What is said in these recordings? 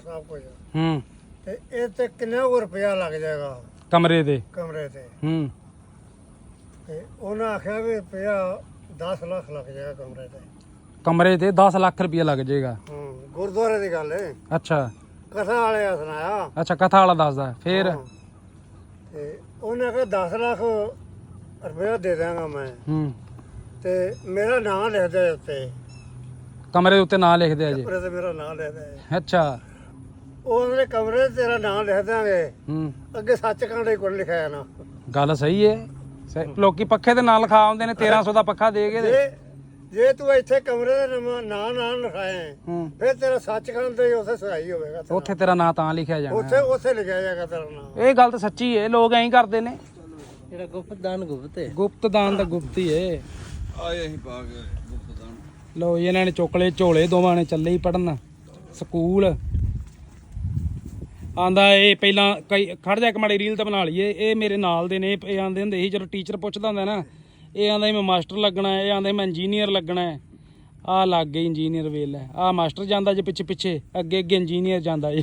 ਕੇ ਸਭ ਕੁਝ ਹੂੰ। ਤੇ ਇਹ ਤੇ ਕਿੰਨਾ ਕੁ ਰੁਪਇਆ ਲੱਗ ਜਾਏਗਾ ਕਮਰੇ ਦੇ? ਕਮਰੇ ਤੇ। ਹੂੰ। ਤੇ ਉਹਨਾਂ ਆਖਿਆ ਵੀ ਰੁਪਇਆ 10 ਲੱਖ ਲੱਗ ਜਾਏਗਾ ਕਮਰੇ ਤੇ। ਕਮਰੇ ਤੇ 10 ਲੱਖ ਰੁਪਏ ਲੱਗ ਜਾਏਗਾ। ਹੂੰ ਗੁਰਦੁਆਰੇ ਦੀ ਗੱਲ ਹੈ ਅੱਛਾ। ਕਥਾ ਵਾਲੇ ਆ ਸੁਣਾਇਆ। ਅੱਛਾ ਕਥਾ ਵਾਲਾ ਦੱਸਦਾ ਫੇਰ? ਹਾਂ। ਤੇ ਉਹਨੇ ਕਿਹਾ 10 ਲੱਖ ਰੁਪਇਆ ਦੇ ਦਾਂਗਾ ਮੈਂ। ਹੂੰ। ਤੇ ਮੇਰਾ ਨਾਮ ਲਿਖ ਦੇ ਉੱਤੇ। ਕਮਰੇ ਦੇ ਉੱਤੇ ਨਾਂ ਲਿਖਦੇ ਆ ਜੀ ਕਮਰੇ ਤੇ ਮੇਰਾ ਨਾਮ ਲਿਖ ਦੇ। ਅੱਛਾ। ਉਹ ਉਹਨੇ ਕਮਰੇ ਤੇ ਤੇਰਾ ਨਾਮ ਲਿਖ ਦਾਂਗੇ ਹੂੰ। ਅੱਗੇ ਸੱਚਖੰਡ ਹੀ ਕੋਲ ਲਿਖਿਆ ਨਾ। ਗੱਲ ਸਹੀ ਏ। ਸਹੀ- ਲੋਕੀ ਪੱਖੇ ਦੇ ਨਾਲ ਲਿਖਾ ਆਉਂਦੇ ਨੇ 1300 ਦਾ ਪੱਖਾ ਦੇ ਕੇ ਤੇ। ਜੇ ਜੇ ਤੂੰ ਇੱਥੇ ਕਮਰੇ ਦਾ ਨਾਮ ਨਾਂ ਨਾ ਲਿਖਾਏ ਹੂੰ। ਫਿਰ ਤੇਰਾ ਸੱਚਖੰਡ ਤੇ ਹੀ ਉੱਥੇ ਸਹਾਈ ਹੋਵੇਗਾ ਤੇਰਾ। ਉੱਥੇ ਤੇਰਾ ਨਾਂ ਤਾਂ ਲਿਖਿਆ ਜਾਣਾ। ਉੱਥੇ ਲਿਖਿਆ ਜਾਏਗਾ ਤੇਰਾ ਨਾਮ ਇਹ ਗੱਲ ਤਾਂ ਸੱਚੀ ਏ ਲੋਕ ਐਂ ਹੀ ਕਰਦੇ ਨੇ। ਜਿਹੜਾ ਗੁਪਤ ਦਾਨ ਗੁਪਤ ਹੈ ਗੁਪਤ ਦਾਨ ਤਾਂ ਗੁਪਤ ਹੀ ਏ। ਆਏ ਅਸੀਂ ਪਾ ਕੇ ਗੁਪਤਦਾਨ। ਲੋ ਜੀ, ਇਹਨਾਂ ਨੇ ਚੋਕਲੇ ਝੋਲੇ ਦੋਵਾਂ ਨੇ ਚੱਲੇ ਹੀ ਪੜਨ ਸਕੂਲ। ਆਂਦਾ ਇਹ ਪਹਿਲਾਂ ਕਈ ਖੜ ਜਾ ਇੱਕ ਮਾੜੀ ਰੀਲ ਤਾਂ ਬਣਾ ਲਈਏ। ਇਹ ਮੇਰੇ ਨਾਲ ਦੇ ਨੇ ਇਹ ਆਂਦੇ ਹੁੰਦੇ ਸੀ ਜਦੋਂ ਟੀਚਰ ਪੁੱਛਦਾ ਹੁੰਦਾ ਨਾ ਇਹ ਆਂਦਾ ਮੈਂ ਮਾਸਟਰ ਲੱਗਣਾ ਹੈ ਇਹ ਆਂਦਾ ਮੈਂ ਇੰਜੀਨੀਅਰ ਲੱਗਣਾ ਹੈ। ਆ ਲੱਗ ਗਈ ਇੰਜੀਨੀਅਰ ਵੇਲ ਹੈ। ਆ ਮਾਸਟਰ ਜਾਂਦਾ ਜੇ ਪਿੱਛੇ ਪਿੱਛੇ ਅੱਗੇ ਅੱਗੇ ਇੰਜੀਨੀਅਰ ਜਾਂਦਾ ਜੀ।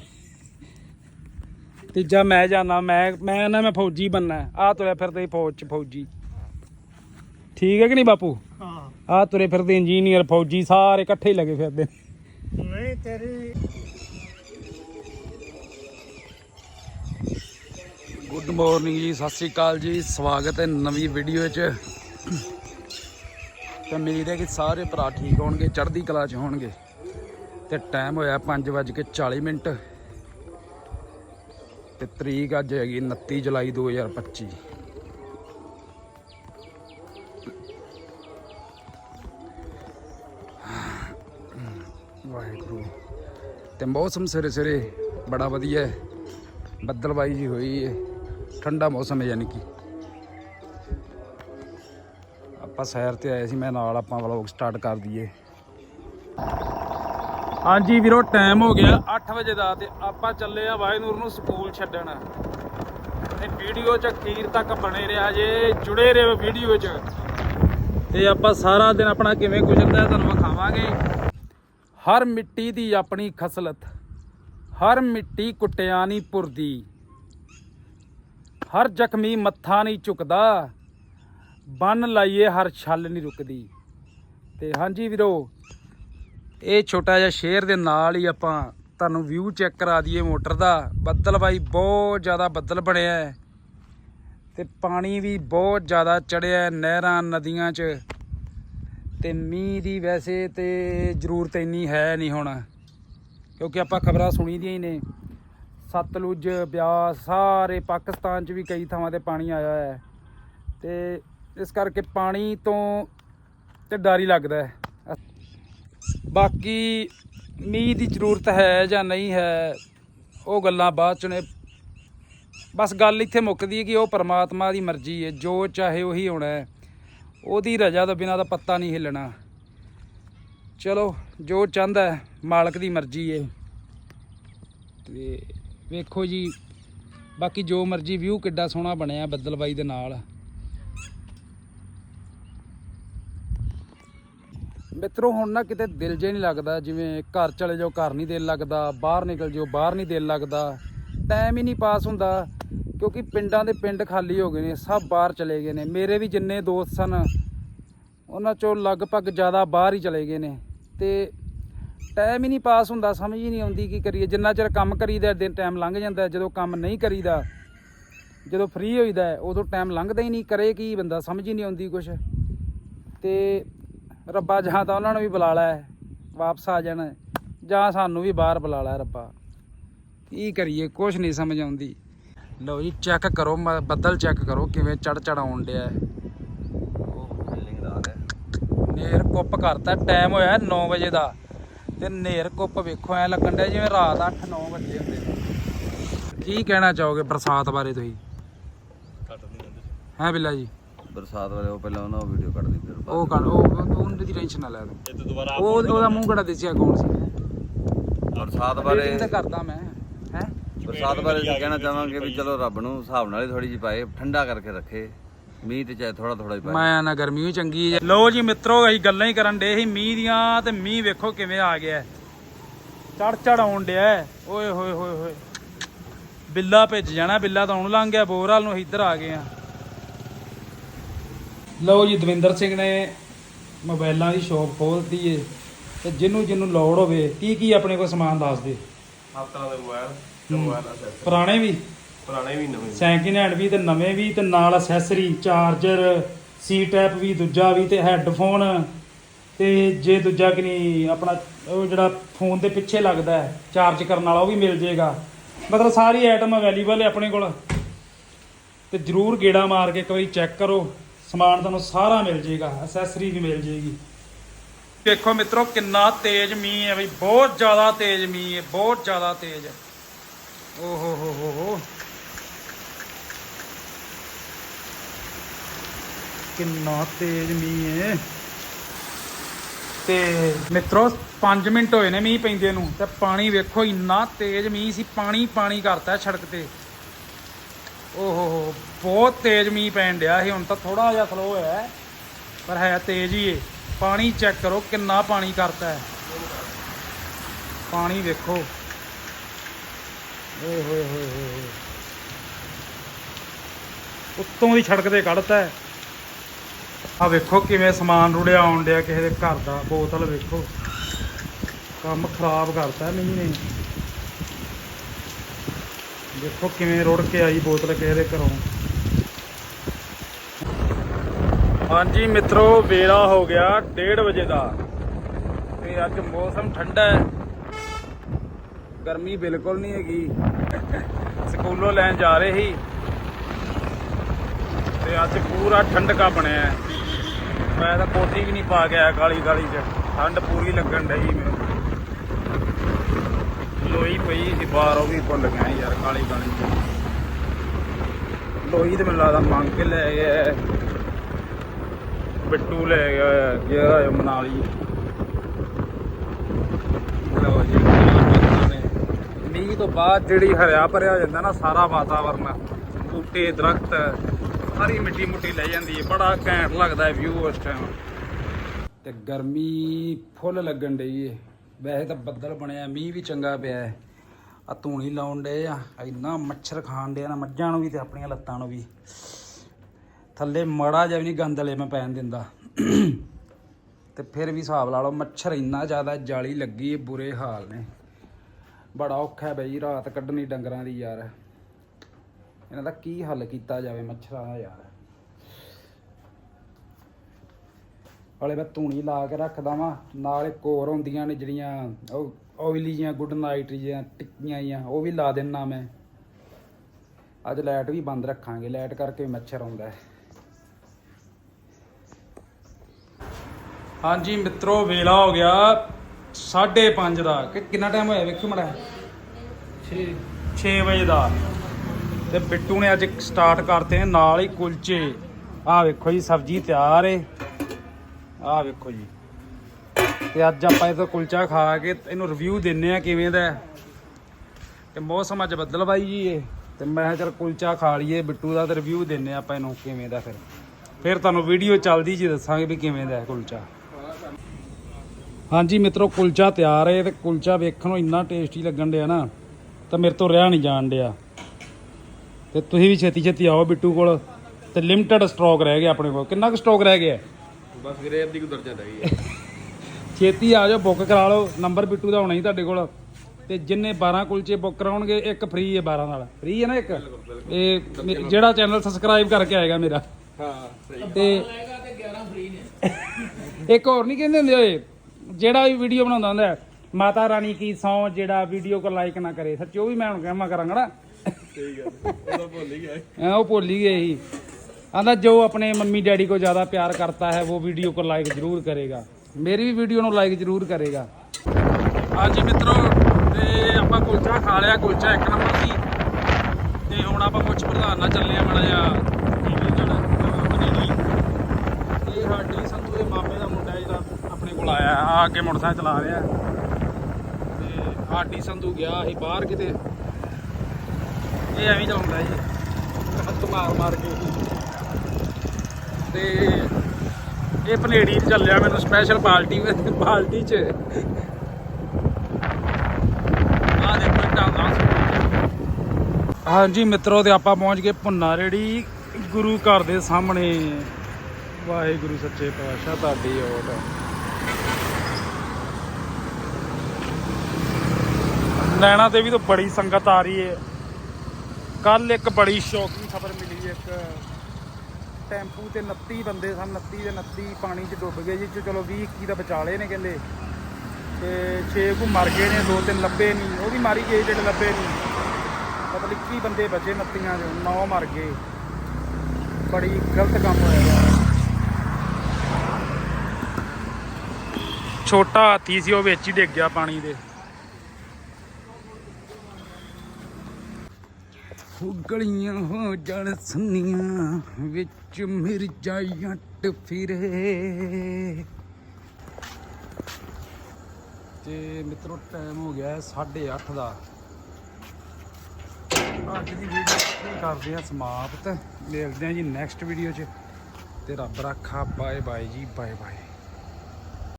ਤੀਜਾ ਮੈਂ ਜਾਣਾ ਮੈਂ ਮੈਂ ਨਾ ਮੈਂ ਫੌਜੀ ਬੰਨਾ ਆ ਤੁਰਿਆ ਫਿਰਦੇ ਫੌਜ ਚ ਫੌਜੀ। ਠੀਕ ਹੈ ਕਿ ਨਹੀਂ ਬਾਪੂ? ਹਾਂ। ਆ ਤੁਰੇ ਫਿਰਦੇ ਇੰਜੀਨੀਅਰ ਫੌਜੀ ਸਾਰੇ ਇਕੱਠੇ ਹੀ ਲੱਗੇ ਫਿਰਦੇ ਨਹੀਂ ਤੇਰੀ ਗੁੱਡ ਮਾਰਨਿੰਗ ਜੀ, ਸਤਿ ਸ੍ਰੀ ਅਕਾਲ ਜੀ। ਸਵਾਗਤ ਹੈ ਨਵੀਂ ਵੀਡੀਓ 'ਚ ਤੇ ਉਮੀਦ ਹੈ ਕਿ ਸਾਰੇ ਭਰਾ ਠੀਕ ਹੋਣਗੇ, ਚੜ੍ਹਦੀ ਕਲਾ 'ਚ ਹੋਣਗੇ। ਤੇ ਟਾਈਮ ਹੋਇਆ 5:40 ਮਿੰਟ। ਤੇ ਤਰੀਕ ਅੱਜ ਹੈਗੀ 29 ਜੁਲਾਈ 2025 ਵਾਹਿਗੁਰੂ। ਤੇ ਮੌਸਮ ਸਿਰੇ ਸਿਰੇ ਬੜਾ ਵਧੀਆ ਹੈ। ਬੱਦਲਬਾਈ ਜੀ ਹੋਈ ਹੈ। ਠੰਡਾ ਮੌਸਮ ਹੈ ਯਾਨੀ ਕਿ। ਆਪਾਂ ਸੈਰ ਤੇ ਆਏ ਸੀ, ਮੈਂ ਨਾਲ ਆਪਾਂ ਵਲੌਗ ਸਟਾਰਟ ਕਰ ਦਈਏ। ਹਾਂਜੀ ਵੀਰੋ ਟਾਈਮ ਹੋ ਗਿਆ 8 ਵਜੇ ਦਾ ਤੇ ਆਪਾਂ ਚੱਲੇ ਆ ਵਾਹਿਨੂਰ ਨੂੰ ਸਕੂਲ ਛੱਡਣ। ਤੇ ਵੀਡੀਓ ਚ ਅਖੀਰ ਤੱਕ ਬਣੇ ਰਿਹਾ ਜੇ, ਜੁੜੇ ਰਹੋ ਵੀਡੀਓ ਚ। ਤੇ ਆਪਾਂ ਸਾਰਾ ਦਿਨ ਆਪਣਾ ਕਿਵੇਂ ਗੁਜ਼ਰਦਾ ਤੁਹਾਨੂੰ ਵਿਖਾਵਾਂਗੇ। ਹਰ ਮਿੱਟੀ ਦੀ ਆਪਣੀ ਖਸਲਤ, ਹਰ ਮਿੱਟੀ ਕੁੱਟਿਆ ਨਹੀਂ ਪੁਰਦੀ। ਹਰ ਜ਼ਖਮੀ ਮੱਥਾ ਨਹੀਂ ਝੁਕਦਾ। ਬੰਨ ਲਾਈਏ, ਹਰ ਛੱਲ ਨਹੀਂ ਰੁਕਦੀ। ਤੇ ਹਾਂਜੀ ਵੀਰੋ, ਇਹ ਛੋਟਾ ਜਿਹਾ ਸ਼ੇਰ ਦੇ ਨਾਲ ਹੀ ਆਪਾਂ ਤੁਹਾਨੂੰ ਵਿਊ ਚੈੱਕ ਕਰਾ ਦਈਏ ਮੋਟਰ ਦਾ। ਬੱਦਲ ਬਾਈ, ਬਹੁਤ ਜ਼ਿਆਦਾ ਬੱਦਲ ਬਣਿਆ ਹੈ। ਤੇ ਪਾਣੀ ਵੀ ਬਹੁਤ ਜ਼ਿਆਦਾ ਚੜਿਆ ਨਹਿਰਾਂ, ਨਦੀਆਂ 'ਚ। ਤੇ ਮੀਂਹ ਦੀ ਵੈਸੇ ਤੇ ਜ਼ਰੂਰਤ ਇੰਨੀ ਹੈ ਨਹੀਂ ਹੁਣ, ਕਿਉਂਕਿ ਆਪਾਂ ਖਬਰਾਂ ਸੁਣੀ ਦੀਆਂ ਹੀ ਨੇ। ਸਤਲੁਜ, ਬਿਆਸ, ਸਾਰੇ ਪਾਕਿਸਤਾਨ 'ਚ ਵੀ ਕਈ ਥਾਵਾਂ ਤੇ ਪਾਣੀ ਆਇਆ ਹੈ। ਤੇ ਇਸ ਕਰਕੇ ਪਾਣੀ ਤੋਂ ਤੇ ਡਰ ਹੀ ਲੱਗਦਾ ਹੈ। ਬਾਕੀ ਮੀਂਹ ਦੀ ਜ਼ਰੂਰਤ ਹੈ ਜਾਂ ਨਹੀਂ ਹੈ, ਉਹ ਗੱਲਾਂ ਬਾਅਦ ਚ ਨੇ। ਬਸ ਗੱਲ ਇੱਥੇ ਮੁੱਕਦੀ ਹੈ ਕਿ ਉਹ ਪਰਮਾਤਮਾ ਦੀ ਮਰਜ਼ੀ ਹੈ, ਜੋ ਚਾਹੇ ਉਹੀ ਹੋਣਾ ਹੈ। ਉਹਦੀ ਰਜ਼ਾ ਤੋਂ ਬਿਨਾਂ ਤਾਂ ਪੱਤਾ ਨਹੀਂ ਹਿੱਲਣਾ। ਚਲੋ, ਜੋ ਚਾਹੁੰਦਾ ਮਾਲਕ ਦੀ ਮਰਜ਼ੀ ਹੈ। ਤੇ ਵੇਖੋ ਜੀ, ਬਾਕੀ ਜੋ ਮਰਜ਼ੀ ਵਿਊ ਕਿੱਡਾ ਸੋਹਣਾ ਬਣਿਆ ਬੱਦਲਬਾਈ ਦੇ ਨਾਲ। ਮਿੱਤਰੋ, ਹੁਣ ਨਾ ਕਿਤੇ ਦਿਲ ਜੇ ਨਹੀਂ ਲੱਗਦਾ, ਜਿਵੇਂ ਘਰ ਚਲੇ ਜਾਓ, ਘਰ ਨਹੀਂ ਦਿਲ ਲੱਗਦਾ, ਬਾਹਰ ਨਿਕਲ ਜਾਓ, ਬਾਹਰ ਨਹੀਂ ਦਿਲ ਲੱਗਦਾ। ਟਾਈਮ ਹੀ ਨਹੀਂ ਪਾਸ ਹੁੰਦਾ, ਕਿਉਂਕਿ ਪਿੰਡਾਂ ਦੇ ਪਿੰਡ ਖਾਲੀ ਹੋ ਗਏ ਨੇ, ਸਭ ਬਾਹਰ ਚਲੇ ਗਏ ਨੇ। ਮੇਰੇ ਵੀ ਜਿੰਨੇ ਦੋਸਤ ਸਨ, ਉਹਨਾਂ ਚੋਂ ਲਗਭਗ ਜ਼ਿਆਦਾ ਬਾਹਰ ਹੀ ਚਲੇ ਗਏ ਨੇ। ਤੇ ਟਾਈਮ ਹੀ ਨਹੀਂ ਪਾਸ ਹੁੰਦਾ ਸਮਝ ਹੀ ਨਹੀਂ ਆਉਂਦੀ ਕੀ ਕਰੀਏ। ਜਿੰਨਾ ਚਿਰ ਕੰਮ ਕਰੀਦਾ ਦਿਨ ਟਾਈਮ ਲੰਘ ਜਾਂਦਾ ਜਦੋਂ ਕੰਮ ਨਹੀਂ ਕਰੀਦਾ ਜਦੋਂ ਫ੍ਰੀ ਹੋਈਦਾ ਉਦੋਂ ਟਾਈਮ ਲੰਘਦਾ ਹੀ ਨਹੀਂ। ਕਰੇ ਕੀ ਬੰਦਾ ਸਮਝ ਹੀ ਨਹੀਂ ਆਉਂਦੀ ਕੁਛ। ਤੇ ਰੱਬਾ ਜਾਂ ਤਾਂ ਉਹਨਾਂ ਨੂੰ ਵੀ ਬੁਲਾ ਲੈ ਵਾਪਸ ਆ ਜਾਣ। ਜਾਂ ਸਾਨੂੰ ਵੀ ਬਾਹਰ ਬੁਲਾ ਲੈ ਰੱਬਾ। ਕੀ ਕਰੀਏ ਕੁਛ ਨਹੀਂ ਸਮਝ ਆਉਂਦੀ। ਲਓ ਜੀ ਚੈੱਕ ਕਰੋ ਬੱਦਲ ਚੈੱਕ ਕਰੋ ਕਿਵੇਂ ਚੜ ਚੜ ਆਉਣ ਡਿਆ ਨੇਰ ਕੁੱਪ ਕਰਤਾ ਟਾਈਮ ਹੋਇਆ 9 ਵਜੇ ਦਾ। ਤੇ ਨੇਰ ਕੁੱਪ ਵੇਖੋ ਐ ਲੱਗਣ ਡਿਆ ਜਿਵੇਂ ਰਾਤ 8-9 ਵਜੇ ਹੁੰਦੇ ਨੇ। ਕੀ ਕਹਿਣਾ ਚਾਹੋਗੇ ਬਰਸਾਤ ਬਾਰੇ ਤੁਸੀਂ? ਹੈ ਬਿੱਲਾ ਜੀ? ਬਰਸਾਤ ਵਾਲੇ ਉਹ ਪਹਿਲਾਂ ਉਹਨਾਂ ਵੀਡੀਓ ਕੱਢਦੀ ਫਿਰ ਉਹ ਕਰ ਉਹ ਉਹ- ਉਹਦੀ ਦੀ ਟੈਨਸ਼ਨ ਨਾ ਲੈ ਤੂੰ। ਉਹ ਉਹਦਾ ਮੂੰਹ ਕਿਹੜਾ ਦੱਸਿਆ ਕੌਣ ਸੀ? ਬਰਸਾਤ ਬਾਰੇ ਤਾਂ ਕਰਦਾ ਮੈਂ। ਹੈ? ਬਰਸਾਤ ਬਾਰੇ ਕਹਿਣਾ ਚਾਹਾਂਗੇ ਵੀ ਚਲੋ ਰੱਬ ਨੂੰ ਹਿਸਾਬ ਨਾਲ ਹੀ ਥੋੜੀ ਜਿਹੀ ਪਾਏ ਠੰਡਾ ਕਰਕੇ ਰੱਖੇ। ਮੀਂਹ ਤੇ ਚਾਹੇ ਥੋੜਾ ਥੋੜਾ ਹੀ ਪਾਏ ਮੈਂ ਨਾ ਗਰਮੀ ਵੀ ਚੰਗੀ ਹੈ। ਲੋ ਜੀ ਮਿੱਤਰੋ ਅਸੀਂ ਗੱਲਾਂ ਹੀ ਕਰਨ ਡੇ ਸੀ ਮੀਂਹ ਦੀਆਂ ਤੇ ਮੀਂਹ ਵੇਖੋ ਕਿਵੇਂ ਆ ਗਿਆ। ਚੜ ਚੜ ਆਉਣ ਡਿਆ। ਓਏ ਹੋਏ ਹੋਏ ਹੋਏ। ਬਿੱਲਾ ਭਿੱਜ ਜਾਣਾ ਬਿੱਲਾ ਤਾਂ ਹੁਣ ਲੰਘ ਗਿਆ ਬੋਰਾਲ ਨੂੰ ਇੱਧਰ ਆ ਗਏ ਆ ਲਓ ਜੀ ਦਵਿੰਦਰ ਸਿੰਘ ਨੇ ਮੋਬਾਈਲਾਂ ਦੀ ਸ਼ੌਪ ਖੋਲਤੀ ਏ ਤੇ ਜਿਹਨੂੰ ਜਿਹਨੂੰ ਲੋੜ ਹੋਵੇ ਕੀ ਕੀ ਆਪਣੇ ਕੋਲ ਸਮਾਨ ਦੱਸ ਦੇ। ਹਰ ਤਰ੍ਹਾਂ ਦੇ ਮੋਬਾਈਲ ਤੇ ਮੋਬਾਈਲ ਅਸੈਸਰੀ ਪੁਰਾਣੇ ਵੀ। ਪੁਰਾਣੇ ਵੀ ਨਵੇਂ ਵੀ। ਸੈਕਿੰਡ ਹੈਂਡ ਵੀ ਤੇ ਨਵੇਂ ਵੀ ਤੇ ਨਾਲ ਅਸੈਸਰੀ ਚਾਰਜਰ ਸੀ ਟੈਪ ਵੀ ਦੂਜਾ ਵੀ ਤੇ ਹੈੱਡਫੋਨ ਤੇ ਜੇ ਦੂਜਾ ਕਿ ਨਹੀਂ ਆਪਣਾ ਉਹ ਜਿਹੜਾ ਫੋਨ ਦੇ ਪਿੱਛੇ ਲੱਗਦਾ ਹੈ ਚਾਰਜ ਕਰਨ ਵਾਲਾ ਉਹ ਵੀ ਮਿਲ ਜੇਗਾ ਮਤਲਬ ਸਾਰੀ ਆਈਟਮ ਅਵੇਲੇਬਲ ਹੈ ਆਪਣੇ ਕੋਲ। ਤੇ ਜਰੂਰ ਗੇੜਾ ਮਾਰ ਕੇ ਇੱਕ ਵਾਰੀ ਚੈੱਕ ਕਰੋ ਸਮਾਨ ਤੁਹਾਨੂੰ ਸਾਰਾ ਮਿਲ ਜੇਗਾ ਅਸੈਸਰੀ ਵੀ ਮਿਲ ਜੇਗੀ ਦੇਖੋ ਮਿੱਤਰੋ ਕਿੰਨਾ ਤੇਜ਼ ਮੀਂਹ ਹੈ ਬਈ ਬਹੁਤ ਜ਼ਿਆਦਾ ਤੇਜ਼ ਮੀਂਹ ਹੈ ਬਹੁਤ ਜ਼ਿਆਦਾ ਤੇਜ਼ ਹੈ। ਓ ਹੋ ਹੋ ਹੋ ਹੋ। ਕਿੰਨਾ ਤੇਜ਼ ਮੀਂਹ ਏ। ਤੇ ਮਿੱਤਰੋ 5 ਮਿੰਟ ਹੋਏ ਨੇ ਮੀਂਹ ਪੈਂਦੇ ਨੂੰ ਤੇ ਪਾਣੀ ਵੇਖੋ ਇੰਨਾ ਤੇਜ਼ ਮੀਂਹ ਸੀ ਪਾਣੀ ਪਾਣੀ ਕਰਤਾ ਸੜਕ ਤੇ। ਓ ਹੋ ਹੋ ਬਹੁਤ ਤੇਜ਼ ਮੀਂਹ ਪੈਣ ਡਿਆ ਸੀ ਹੁਣ ਤਾਂ ਥੋੜਾ ਜਿਹਾ ਸਲੋ ਹੈ, ਪਰ ਹੈ ਤੇਜ਼ ਹੀ ਏ। ਪਾਣੀ ਚੈੱਕ ਕਰੋ ਕਿੰਨਾ ਪਾਣੀ ਕਰਤਾ ਹੈ। ਪਾਣੀ ਵੇਖੋ। ਓਏ ਹੋਏ ਹੋਏ ਹੋਏ ਉੱਤੋਂ ਦੀ ਸੜਕ ਤੇ ਕੱਢਤਾ ਹੈ। ਆ ਵੇਖੋ ਕਿਵੇਂ ਸਮਾਨ ਰੁੜਿਆ ਆਉਣ ਡਿਆ ਕਿਸੇ ਦੇ ਘਰ ਦਾ, ਬੋਤਲ ਵੇਖੋ। ਕੰਮ ਖਰਾਬ ਕਰਤਾ ਨਹੀਂ ਨੇ। ਦੇਖੋ ਕਿਵੇਂ ਰੁੜ ਕੇ ਆਈ ਬੋਤਲ ਕਿਸੇ ਦੇ ਘਰੋਂ। ਹਾਂਜੀ ਮਿੱਤਰੋ, ਵੇਲਾ ਹੋ ਗਿਆ 1:30 ਵਜੇ ਦਾ। ਤੇ ਅੱਜ ਮੌਸਮ ਠੰਡਾ ਹੈ। ਗਰਮੀ ਬਿਲਕੁਲ ਨਹੀਂ ਹੈਗੀ। ਸਕੂਲੋਂ ਲੈਣ ਜਾ ਰਹੇ ਸੀ। ਤੇ ਅੱਜ ਪੂਰਾ ਠੰਡਕਾ ਬਣਿਆ ਹੈ। ਮੈਂ ਤਾਂ ਕੋਟੀ ਵੀ ਨਹੀਂ ਪਾ ਕੇ ਆਇਆ ਕਾਲੀ ਕਾਲੀ ਚ। ਠੰਡ ਪੂਰੀ ਲੱਗਣ ਡਈ ਮੈਨੂੰ। ਲੋਈ ਪਈ ਸੀ ਬਾਹਰ ਉਹ ਵੀ ਭੁੱਲ ਗਿਆ ਯਾਰ ਕਾਲੀ ਕਾਲੀ ਚ। ਲੋਈ ਤੇ ਮੈਨੂੰ ਲੱਗਦਾ ਮੰਗ ਕੇ ਲੈ ਗਿਆ ਬਿੱਟੂ ਲੈ ਗਿਆ ਹੈ, ਮਨਾਲੀ। ਲਓ ਜੀ ਮੀਂਹ ਤੋਂ ਬਾਅਦ ਜਿਹੜੀ ਹਰਿਆ ਭਰਿਆ ਹੋ ਜਾਂਦਾ ਨਾ ਸਾਰਾ ਵਾਤਾਵਰਨ। ਬੂਟੇ ਦਰਖਤ ਸਾਰੀ ਮਿੱਟੀ ਮੁੱਟੀ ਲੈ ਜਾਂਦੀ ਹੈ, ਬੜਾ ਘੈਂਟ ਲੱਗਦਾ ਵਿਊ ਉਸ ਟਾਈਮ ਤੇ ਗਰਮੀ ਫੁੱਲ ਲੱਗਣ ਡਈ ਏ। ਵੈਸੇ ਤਾਂ ਬੱਦਲ ਬਣਿਆ, ਮੀਂਹ ਵੀ ਚੰਗਾ ਪਿਆ ਹੈ। ਆ ਧੂਣੀ ਲਾਉਣ ਡੇ ਆ, ਇੰਨਾ ਮੱਛਰ ਖਾਣ ਡੇ ਆ ਨਾ ਮੱਝਾਂ ਨੂੰ ਵੀ ਤੇ ਆਪਣੀਆਂ ਲੱਤਾਂ ਨੂੰ ਵੀ। ਥੱਲੇ ਮੜਾ ਜਿਹਾ ਵੀ ਨਹੀਂ ਗੰਦਲੇ ਮੈਂ ਪੈਣ ਦਿੰਦਾ। ਤੇ ਫਿਰ ਵੀ ਹਿਸਾਬ ਲਾ ਲਓ, ਮੱਛਰ ਇੰਨਾ ਜ਼ਿਆਦਾ ਜਾਲੀ ਲੱਗੀ ਬੁਰੇ ਹਾਲ ਨੇ। ਬੜਾ ਔਖਾ ਹੈ ਬਈ, ਰਾਤ ਕੱਢਣੀ ਡੰਗਰਾਂ ਦੀ ਯਾਰ। ਇਹਨਾਂ ਦਾ ਕੀ ਹੱਲ ਕੀਤਾ ਜਾਵੇ ਮੱਛਰਾਂ ਦਾ ਯਾਰ। ਹਲੇ ਮੈਂ ਧੂਣੀ ਲਾ ਕੇ ਰੱਖਦਾ ਵਾਂ, ਨਾਲ ਇੱਕ ਹੋਰ ਹੁੰਦੀਆਂ ਨੇ ਜਿਹੜੀਆਂ ਉਹ ਆਇਲੀ ਜੀਆਂ ਗੁੱਡ ਨਾਈਟ ਜੀਆਂ ਟਿੱਕੀਆਂ ਜੀਆਂ ਉਹ ਵੀ ਲਾ ਦੇਣਾ ਮੈਂ। ਅੱਜ ਲਾਈਟ ਵੀ ਬੰਦ ਰੱਖਾਂਗੇ ਲਾਈਟ ਕਰਕੇ ਵੀ ਮੱਛਰ ਆਉਂਦਾ ਹੈ। ਹਾਂਜੀ ਮਿੱਤਰੋ, ਵੇਲਾ ਹੋ ਗਿਆ 5:30 ਦਾ। ਕਿ ਕਿੰਨਾ ਟਾਈਮ ਹੋਇਆ ਵੇਖੋ ਮੜਾ 6 6 ਵਜੇ ਦਾ। ਤੇ ਬਿੱਟੂ ਨੇ ਅੱਜ ਸਟਾਰਟ ਕਰਤੇ ਨੇ ਨਾਲ ਹੀ ਕੁਲਚੇ। ਆਹ ਵੇਖੋ ਜੀ, ਸਬਜ਼ੀ ਤਿਆਰ ਏ। ਆਹ ਵੇਖੋ ਜੀ। ਤੇ ਅੱਜ ਆਪਾਂ ਇਹ ਤੋਂ ਕੁਲਚਾ ਖਾ ਕੇ ਇਹਨੂੰ ਰਿਵਿਊ ਦਿੰਨੇ ਆ ਕਿਵੇਂ ਦਾ ਹੈ। ਤੇ ਮੌਸਮ ਅੱਜ ਬੱਦਲਵਾਈ ਜੀ ਇਹ ਤੇ ਮੈਂ ਚਲ ਕੁਲਚਾ ਖਾ ਲਈਏ, ਬਿੱਟੂ ਦਾ ਤੇ ਰਿਵਿਊ ਦਿੰਨੇ ਆ ਆਪਾਂ ਇਹਨੂੰ ਕਿਵੇਂ ਦਾ ਫਿਰ। ਫਿਰ ਤੁਹਾਨੂੰ ਵੀਡੀਓ ਚੱਲਦੀ ਜੀ ਦੱਸਾਂਗੇ ਵੀ ਕਿਵੇਂ ਦਾ ਕੁਲਚਾ। ਹਾਂਜੀ ਮਿੱਤਰੋ, ਕੁਲਚਾ ਤਿਆਰ ਹੈ ਤੇ ਕੁਲਚਾ ਵੇਖਣ ਨੂੰ ਇੰਨਾ ਟੇਸਟੀ ਲੱਗਣ ਡਿਆ ਨਾ, ਤਾਂ ਮੇਰੇ ਤੋਂ ਰਿਹਾ ਨਹੀਂ ਜਾਣ ਡਿਆ। ਤੇ ਤੁਸੀਂ ਵੀ ਛੇਤੀ ਛੇਤੀ ਆਓ ਬਿੱਟੂ ਕੋਲ ਤੇ ਲਿਮਟਿਡ ਸਟਾਕ ਰਹਿ ਗਿਆ ਆਪਣੇ ਕੋਲ। ਕਿੰਨਾ ਕੁ ਸਟਾਕ ਰਹਿ ਗਿਆ? ਬਸ ਵੀਰੇ ਅੱਧੀ ਕੁ ਦਰਜਾ ਰਹਿ ਗਈ ਹੈ ਛੇਤੀ ਆ ਜਾਓ ਬੁੱਕ ਕਰਾ ਲਓ। ਨੰਬਰ ਬਿੱਟੂ ਦਾ ਹੋਣਾ ਹੀ ਤੁਹਾਡੇ ਕੋਲ। ਤੇ ਜਿੰਨੇ 12 ਕੁਲਚੇ ਬੁੱਕ ਕਰਾਉਣਗੇ ਇੱਕ ਫ੍ਰੀ ਹੈ 12 ਨਾਲ। ਫ੍ਰੀ ਹੈ ਨਾ ਇੱਕ? ਇਹ ਮੇ- ਜਿਹੜਾ ਚੈਨਲ ਸਬਸਕ੍ਰਾਈਬ ਕਰਕੇ ਆਏਗਾ ਮੇਰਾ। ਹਾਂ ਸਹੀ। ਤੇ ਇੱਕ ਹੋਰ ਨਹੀਂ ਕਹਿੰਦੇ ਹੁੰਦੇ ਓਏ? ਜਿਹੜਾ ਵੀ ਵੀਡੀਓ ਬਣਾਉਂਦਾ ਹੁੰਦਾ ਹੈ, ਮਾਤਾ ਰਾਣੀ ਕੀ ਸੌ ਜਿਹੜਾ ਵੀਡੀਓ ਕੋ ਲਾਈਕ ਨਾ ਕਰੇ। ਸੱਚ ਉਹ ਵੀ ਮੈਂ ਹੁਣ ਕਹਿਮਾ ਕਰਾਂਗਾ ਨਾ। ਸਹੀ ਉਹ ਭੁੱਲ ਗਏ ਸੀ। ਆਂਦਾ ਜੋ ਆਪਣੇ ਮੰਮੀ ਡੈਡੀ ਕੋ ਜ਼ਿਆਦਾ ਪਿਆਰ ਕਰਤਾ ਹੈ, ਉਹ ਵੀਡੀਓ ਕੋ ਲਾਈਕ ਜ਼ਰੂਰ ਕਰੇਗਾ। ਮੇਰੀ ਵੀ ਵੀਡੀਓ ਨੂੰ ਲਾਈਕ ਜ਼ਰੂਰ ਕਰੇਗਾ। ਹਾਂਜੀ ਮਿੱਤਰੋ, ਤੇ ਆਪਾਂ ਕੁਲਚਾ ਖਾ ਲਿਆ, ਕੁਲਚਾ ਇੱਕ ਨੰਬਰ ਸੀ। ਤੇ ਹੁਣ ਆਪਾਂ ਕੁਛ ਪ੍ਰਧਾਨ ਨਾਲ ਚੱਲੇ ਆ ਮੜਾ ਜਾ ਇਹ ਸਾਡੀ ਸੰਧੂ ਦੇ ਮਾਮੇ ਦਾ ਮੁੰਡਾ ਜਿਹੜਾ ਆਪਣੇ ਕੋਲ ਆਇਆ, ਆ ਕੇ ਮੋਟਰਸਾਈਕਲ ਚਲਾ ਰਿਹਾ। ਤੇ ਸਾਡੀ ਸੰਧੂ ਗਿਆ ਸੀ ਬਾਹਰ ਕਿਤੇ। ਇਹ ਐਵੇਂ ਲਾਉਂਦਾ ਜੀ ਮਾਰ ਮਾਰ ਕੇ। ਚੱਲਿਆ ਮੈਨੂੰ ਸਪੈਸ਼ਲ ਬਾਲਟੀ ਬਾਲਟੀ ਚ। ਆ ਦੇਖੋ ਟਾਂਗਾ ਹਾਂਜੀ ਮਿੱਤਰੋ ਤੇ ਆਪਾਂ ਪਹੁੰਚ ਗਏ ਭੁੰਨਾ ਰੇੜੀ ਗੁਰੂ ਘਰ ਦੇ ਸਾਹਮਣੇ। ਵਾਹਿਗੁਰੂ ਸੱਚੇ ਪਾਤਸ਼ਾਹ ਤੁਹਾਡੀ ਓਟ ਨੈਣਾ ਦੇਵੀ ਤੋਂ ਬੜੀ ਸੰਗਤ ਆ ਰਹੀ ਹੈ ਕੱਲ ਇੱਕ ਬੜੀ ਸ਼ੌਕਿੰਗ ਖਬਰ ਮਿਲੀ ਇੱਕ ਟੈਂਪੂ ਤੇ 29 ਬੰਦੇ ਸਨ 29 ਦੇ 29 ਪਾਣੀ 'ਚ ਡੁੱਬ ਗਏ ਜੀ, ਚਲੋ 20 21 ਦਾ ਬਚਾ ਲਏ ਨੇ ਕਹਿੰਦੇ। ਤੇ 6 ਕੁ ਮਰ ਗਏ ਨੇ, ਦੋ ਤਿੰਨ ਲੱਭੇ ਨਹੀਂ ਉਹ ਵੀ ਮਾਰੀ ਗਏ ਜਿਹੜੇ ਲੱਭੇ ਨਹੀਂ ਮਤਲਬ 21 ਬੰਦੇ ਬਚੇ 29 ਚੋਂ 9 ਮਰ ਗਏ। ਬੜੀ ਗਲਤ ਕੰਮ ਹੋਇਆ ਛੋਟਾ ਹਾਥੀ ਸੀ, ਉਹ ਵਿੱਚ ਹੀ ਡਿੱਗ ਗਿਆ ਪਾਣੀ ਦੇ। ਹੋ ਹੋ ਜਾਣ ਸੁੰਨੀਆਂ ਵਿੱਚ ਮਿਰਜਾ ਜੱਟ ਫਿਰੇ। ਤੇ ਮਿੱਤਰੋ ਟਾਈਮ ਹੋ ਗਿਆ 8:30 ਦਾ। ਅੱਜ ਦੀ ਵੀਡੀਓ ਕਰਦੇ ਆ ਸਮਾਪਤ। ਮਿਲਦੇ ਆ ਜੀ ਨੈਕਸਟ ਵੀਡੀਓ 'ਚ। ਤੇ ਰੱਬ ਰੱਖਾ ਬਾਏ ਬਾਏ ਜੀ ਬਾਏ ਬਾਏ